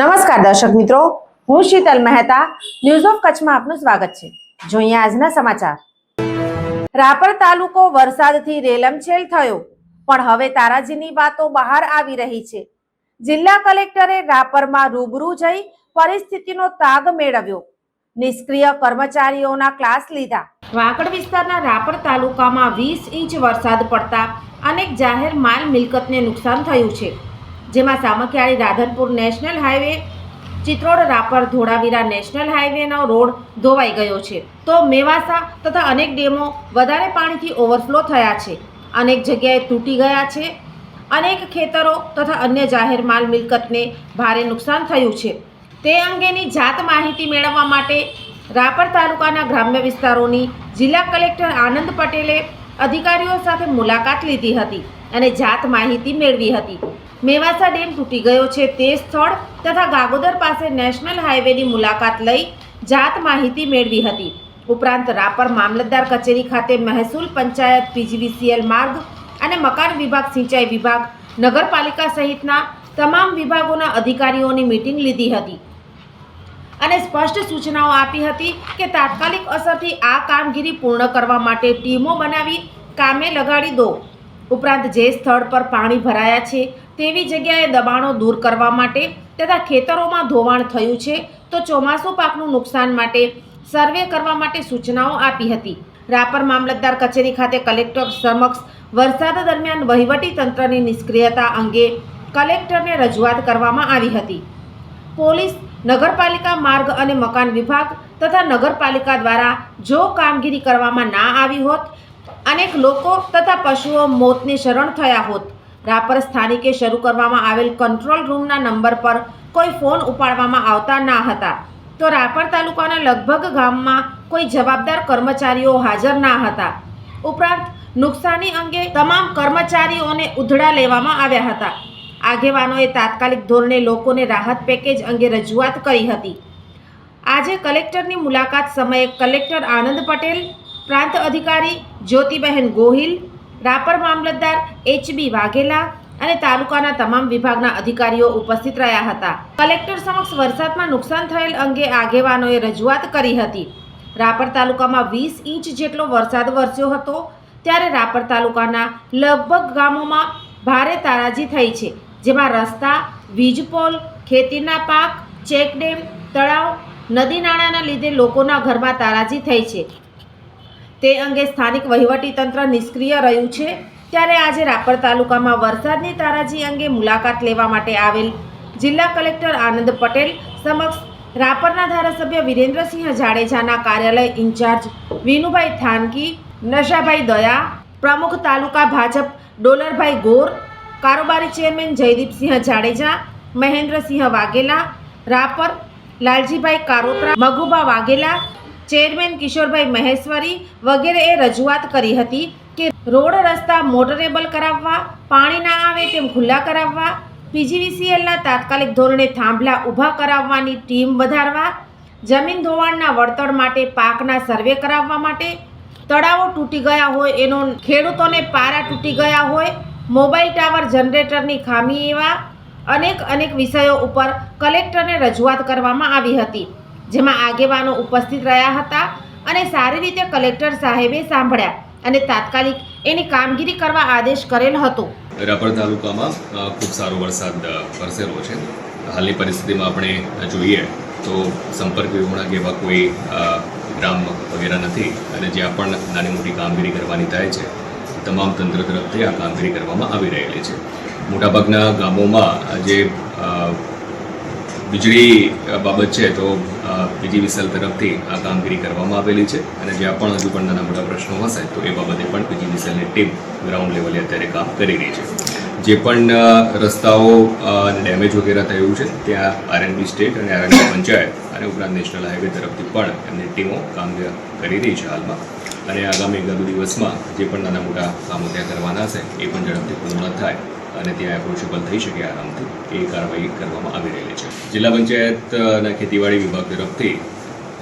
નમસ્કાર દર્શક મિત્રો, હું શીતલ મહેતા ન્યૂઝ ઓફ કચ્છમાં આપનું સ્વાગત છે. જોઈએ આજના સમાચાર. રાપર તાલુકો વરસાદથી રેલમછેલ થયો, પણ હવે તારાજીની વાતો બહાર આવી રહી છે. જિલ્લા કલેક્ટરે રાપરમાં રૂબરૂ જઈ પરિસ્થિતિનો તાગ મેળવ્યો. નિષ્ક્રિય કર્મચારીઓના ક્લાસ લીધા. વાગડ વિસ્તારના રાપર તાલુકામાં વીસ ઇંચ વરસાદ પડતા અનેક જાહેર માલ મિલકતને નુકસાન થયું છે. જેમાં Samakhiyali Radhanpur national highway, Chitrod Rapar Dholavira national હાઈવેનો road ધોવાઈ ગયો છે. તો મેવાસા તથા અનેક ડેમો વધારે પાણીથી ઓવરફ્લો થયા છે. અનેક જગ્યાએ તૂટી ગયા છે. અનેક ખેતરો તથા અન્ય જાહેર માલ મિલકતને ભારે નુકસાન થયું છે. તે અંગેની જાત માહિતી મેળવવા માટે રાપર તાલુકાના ગ્રામ્ય વિસ્તારોની જિલ્લા કલેક્ટર આનંદ પટેલે અધિકારીઓ સાથે મુલાકાત લીધી હતી. અને જાત માહિતી મેળવી હતી. મેવાસા ડેમ તૂટી ગયો છે તે સ્થળ તથા ગાગોદર પાસે નેશનલ હાઈવેની મુલાકાત લઈ જાત માહિતી મેળવી હતી. ઉપરાંત રાપર મામલતદાર કચેરી ખાતે મહેસૂલ પંચાયત પીજીવીસીએલ માર્ગ અને મકાન વિભાગ, સિંચાઈ વિભાગ, નગરપાલિકા સહિતના તમામ વિભાગોના અધિકારીઓની મીટિંગ લીધી હતી. અને સ્પષ્ટ સૂચનાઓ આપી હતી કે તાત્કાલિક અસરથી આ કામગીરી પૂર્ણ કરવા માટે ટીમો બનાવી કામે લગાડી દો. ઉપરાંત જે સ્થળ પર પાણી ભરાયા છે, તેવી જગ્યાએ દબાણો દૂર કરવા માટે તથા ખેતરોમાં ધોવાણ થયું છે, તો ચોમાસું પાકનું નુકસાન માટે સર્વે કરવા માટે સૂચનાઓ આપી હતી. રાપર મામલતદાર કચેરી ખાતે કલેક્ટર સમક્ષ વરસાદ દરમિયાન વહીવટી તંત્રની નિષ્ક્રિયતા અંગે કલેક્ટરને રજૂઆત કરવામાં આવી હતી. પોલીસ, નગરપાલિકા માર્ગ અને મકાન વિભાગ તથા નગરપાલિકા દ્વારા જો કામગીરી કરવામાં ના આવી હોત અનેક લોકો તથા પશુઓ મોતની શરણ થયા હોત. રાપર સ્થાનિકે શરૂ કરવામાં આવેલ કંટ્રોલ રૂમના નંબર પર કોઈ ફોન ઉપાડવામાં આવતા ના હતા. તો રાપર તાલુકાના લગભગ ગામમાં કોઈ જવાબદાર કર્મચારીઓ હાજર ના હતા. ઉપરાંત નુકસાની અંગે તમામ કર્મચારીઓને ઉધડા લેવામાં આવ્યા હતા. આગેવાનોએ તાત્કાલિક ધોરણે લોકોને રાહત પેકેજ અંગે રજૂઆત કરી હતી. આજે કલેક્ટરની મુલાકાત સમયે કલેક્ટર આનંદ પટેલ, પ્રાંત અધિકારી જ્યોતિબહેન ગોહિલ, રાપર મામલતદાર એચબી વાઘેલા અને તાલુકાના તમામ વિભાગના અધિકારીઓ ઉપસ્થિત રહ્યા હતા. કલેક્ટર સમક્ષ વરસાદમાં નુકસાન થયેલ અંગે આગેવાનોએ રજૂઆત કરી હતી. રાપર તાલુકામાં વીસ ઇંચ જેટલો વરસાદ વરસ્યો હતો, ત્યારે રાપર તાલુકાના લગભગ ગામોમાં ભારે તારાજી થઈ છે, જેમાં રસ્તા વીજપોલ ખેતીના પાક, ચેકડેમ, તળાવ, નદી નાળાના લીધે લોકોના ઘરમાં તારાજી થઈ છે. તે અંગે સ્થાનિક વહીવટીતંત્ર નિષ્ક્રિય રહ્યું છે. ત્યારે આજે રાપર તાલુકામાં વરસાદની તારાજી અંગે મુલાકાત લેવા માટે આવેલ જિલ્લા કલેક્ટર આનંદ પટેલ સમક્ષ રાપરના ધારાસભ્ય વિરેન્દ્રસિંહ જાડેજાના કાર્યાલય ઇન્ચાર્જ વિનુભાઈ થાનકી, નશાભાઈ દયા, પ્રમુખ તાલુકા ભાજપ ડોલરભાઈ ગોર, કારોબારી ચેરમેન જયદીપસિંહ જાડેજા, મહેન્દ્રસિંહ વાઘેલા, રાપર લાલજીભાઈ કારોત્રા મગુબા વાઘેલા ચેરમેન કિશોરભાઈ મહેશ્વરી વગેરેએ રજૂઆત કરી હતી કે રોડ રસ્તા મોટરેબલ કરાવવા, પાણી ના આવે તેમ ખુલ્લા કરાવવા, પીજીવીસીએલના તાત્કાલિક ધોરણે થાંભલા ઊભા કરાવવાની ટીમ વધારવા, જમીન ધોવાણના વળતર માટે પાકના સર્વે કરાવવા માટે, તળાવો તૂટી ગયા હોય એનો ખેડૂતોને પારા તૂટી ગયા હોય, મોબાઈલ ટાવર જનરેટરની ખામી એવા અનેક અનેક વિષયો ઉપર કલેક્ટરને રજૂઆત કરવામાં આવી હતી. જેમાં આગેવાનો ઉપસ્થિત રહ્યા હતા અને સારી રીતે કલેક્ટર સાહેબે સાંભળ્યા અને તાત્કાલિક એની કામગીરી કરવા આદેશ કરેલ હતો. રાપર તાલુકામાં ખૂબ સારો વરસાદ વરસેલો છે. હાલની પરિસ્થિતિમાં આપણે જોઈએ તો સંપર્ક વિહોણા કે એવા કોઈ ગ્રામ વગેરે નથી અને જ્યાં પણ નાની મોટી કામગીરી કરવાની થાય છે, તમામ તંત્ર તરફથી આ કામગીરી કરવામાં આવી રહેલી છે. મોટાભાગના ગામોમાં જે વીજળી બાબત છે તો બીજી વિસલ તરફથી આ કામગીરી કરવામાં આવેલી છે અને જ્યાં પણ હજુ પણ નાના મોટા પ્રશ્નો હશે, તો એ બાબતે પણ પીજી વિસલની ટીમ ગ્રાઉન્ડ લેવલે અત્યારે કામ કરી રહી છે. જે પણ રસ્તાઓ ડેમેજ વગેરે થયું છે, ત્યાં આરએનબી સ્ટેટ અને આરએનબી પંચાયત અને ઉપરાંત નેશનલ હાઈવે તરફથી પણ એમની ટીમો કામ કરી રહી છે હાલમાં. અને આગામી એકાદુ દિવસમાં જે પણ નાના મોટા કામો ત્યાં કરવાના છે, એ પણ ઝડપથી પૂર્ણ થાય. અને ત્યાં એપ્રોચેબલ થઈ શકે આરામથી. એ કાર્યવાહી કરવામાં આવી રહેલી છે. જિલ્લા પંચાયતના ખેતીવાડી વિભાગ તરફથી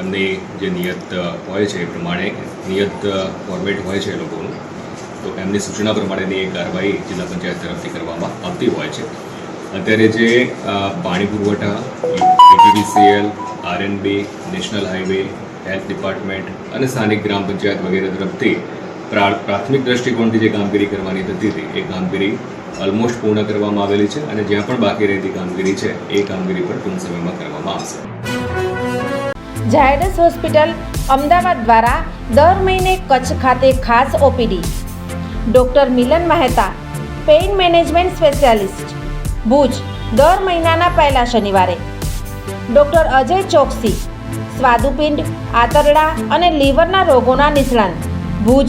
એમની જે નિયત હોય છે એ પ્રમાણે, નિયત ફોર્મેટ હોય છે એ લોકોનું, તો એમની સૂચના પ્રમાણેની એ કાર્યવાહી જિલ્લા પંચાયત તરફથી કરવામાં આવતી હોય છે. અત્યારે જે પાણી પુરવઠા PTVCL RNB, national highway health department અને સ્થાનિક ગ્રામ પંચાયત વગેરે તરફથી પ્રાથમિક દ્રષ્ટિકોણથી જે કામગીરી કરવાની થતી હતી, એ કામગીરી ઓલમોસ્ટ પૂર્ણ કરવામાં આવેલી છે અને જ્યાં પણ બાકી રહેતી કામગીરી છે, એ કામગીરી પણ ટૂંક સમયમાં કરવામાં આવશે. ઝાયડસ હોસ્પિટલ અમદાવાદ દ્વારા દર મહિને કચ્છ ખાતે ખાસ OPD. Doctor Milan Mehta, pain management specialist, Bhuj, દર મહિનાના પહેલા શનિવારે. ડૉક્ટર અજય ચોકસી, સ્વાદુપિંડ, આંતરડા અને લીવરના રોગોના નિષ્ણાંત, ભુજ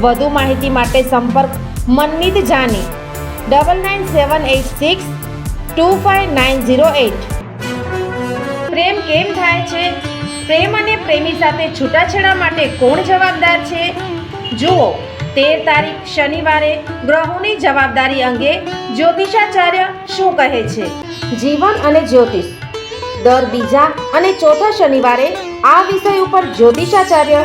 વધુ માહિતી માટે સંપર્ક Manmeet Jani. Double nine seven eight six two five nine zero eight પ્રેમ કેમ થાય છે? પ્રેમ અને પ્રેમી સાથે છૂટાછેડા માટે કોણ જવાબદાર છે? જુઓ, તેર તારીખ શનિવારે ગ્રહોની જવાબદારી અંગે જ્યોતિષાચાર્ય શું કહે છે? જીવન અને જ્યોતિષ. દર બીજા અને ચોથા શનિવારે આ વિષય ઉપર જ્યોતિષાચાર્ય